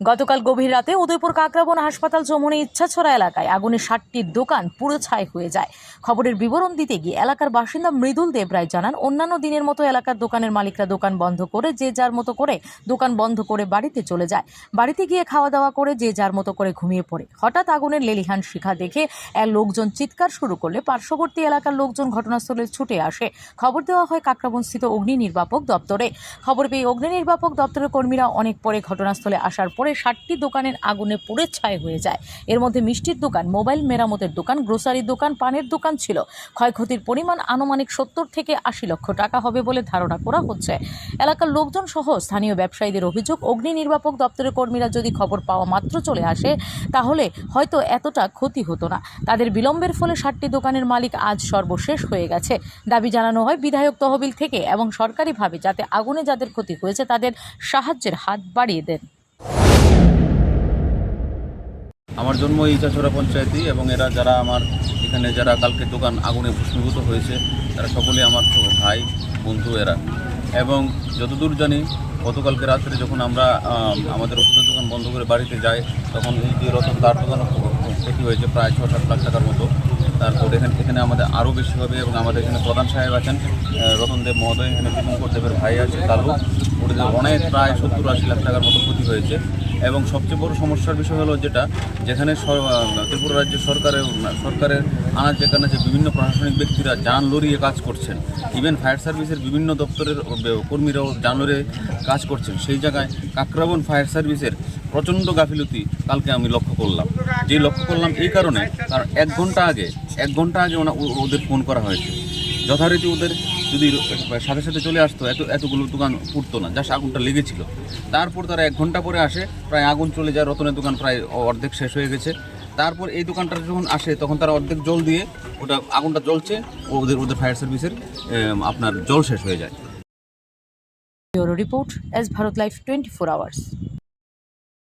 গতকাল গভীর রাতে উদয়পুর কাকরাবন হাসপাতাল চৌমনি ইচ্ছাছড়া এলাকায় আগুনে ষাটটি দোকান পুরো ছাই হয়ে যায়। খবরের বিবরণ দিতে গিয়ে এলাকার বাসিন্দা মৃদুল দেবরায় জানান, অন্যান্য দিনের মতো এলাকার দোকানের মালিকরা দোকান বন্ধ করে যে যার মতো করে দোকান বন্ধ করে বাড়িতে চলে যায়। বাড়িতে গিয়ে খাওয়া দাওয়া করে যে যার মতো করে ঘুমিয়ে পড়ে। হঠাৎ আগুনের লেলিহান শিখা দেখে এক লোকজন চিৎকার শুরু করলে পার্শ্ববর্তী এলাকার লোকজন ঘটনাস্থলে ছুটে আসে। খবর দেওয়া হয় কাকরাবনস্থিত অগ্নি নির্বাপক দপ্তরে। খবর পেয়ে অগ্নি নির্বাপক দপ্তরের কর্মীরা অনেক পরে ঘটনাস্থলে আসার পরে ষাটটি দোকানের আগুনে পুড়ে ছাই হয়ে যায়। এর মধ্যে মিষ্টির দোকান, মোবাইল মেরামতের দোকান, গ্রোসারির দোকান, পানের দোকান ছিল। ক্ষয়ক্ষতির পরিমাণ আনুমানিক সত্তর থেকে আশি লক্ষ টাকা হবে বলে ধারণা করা হচ্ছে। এলাকার লোকজন সহ স্থানীয় ব্যবসায়ীদের অভিযোগ, অগ্নি নির্বাপক দপ্তরের কর্মীরা যদি খবর পাওয়া মাত্র চলে আসে, তাহলে হয়তো এতটা ক্ষতি হতো না। তাদের বিলম্বের ফলে ষাটটি দোকানের মালিক আজ সর্বশেষ হয়ে গেছে। দাবি জানানো হয়, বিধায়ক তহবিল থেকে এবং সরকারিভাবে যাতে আগুনে যাদের ক্ষতি হয়েছে, তাদের সাহায্যের হাত বাড়িয়ে দেন। আমার জন্ম এই ইচাছড়া পঞ্চায়েতই এবং এরা যারা আমার এখানে যারা কালকে দোকান আগুনে ভস্মীভূত হয়েছে তারা সকলে আমার ভাই বন্ধু এরা। এবং যতদূর জানি গতকালকে রাত্রে যখন আমরা আমাদের ওষুধের দোকান বন্ধ করে বাড়িতে যাই তখন এই যে রতন তার দোকানও ক্ষতি হয়েছে প্রায় ছ সাত লাখ টাকার মতো। তারপর এখানে এখানে আমাদের আরও বেশি হবে এবং আমাদের এখানে প্রধান সাহেব আছেন আহ, রতন দেব মহোদয় এখানে দীপঙ্কর দেবের ভাই আছে তালু। ওদের অনেক প্রায় সত্তর আশি লাখ টাকার মতো ক্ষতি হয়েছে। এবং সবচেয়ে বড় সমস্যার বিষয় হলো যেটা, যেখানে ত্রিপুরা রাজ্য সরকারের সরকারের আনাজ যেখানে যে বিভিন্ন প্রশাসনিক ব্যক্তিরা যান লড়িয়ে কাজ করছেন। ইভেন ফায়ার সার্ভিসের বিভিন্ন দপ্তরের কর্মীরাও যান লড়িয়ে কাজ করছেন। সেই জায়গায় কাকরাবন ফায়ার সার্ভিসের প্রচণ্ড গাফিলতি কালকে আমি লক্ষ্য করলাম। যে লক্ষ্য করলাম এই কারণে, কারণ এক ঘণ্টা আগে, এক ঘণ্টা আগে ওনা ওদের ফোন করা হয়েছে। যথারীতি ওদের যদি সাথে সাথে চলে আসতো, এত, এতগুলো দোকান পুড়তো না জাস্ট আগুনটা লেগেছিল। তারপর তারা এক ঘণ্টা পরে আসে, প্রায় আগুন চলে যায়, রতনের দোকান প্রায় অর্ধেক শেষ হয়ে গেছে। তারপর এই দোকানটা যখন আসে, তখন তারা অর্ধেক জল দিয়ে ওটা, আগুনটা জ্বলছে, ওদের ওদের ফায়ার সার্ভিসের আপনার জল শেষ হয়ে যায়। Report, S Bharat life twenty four hours.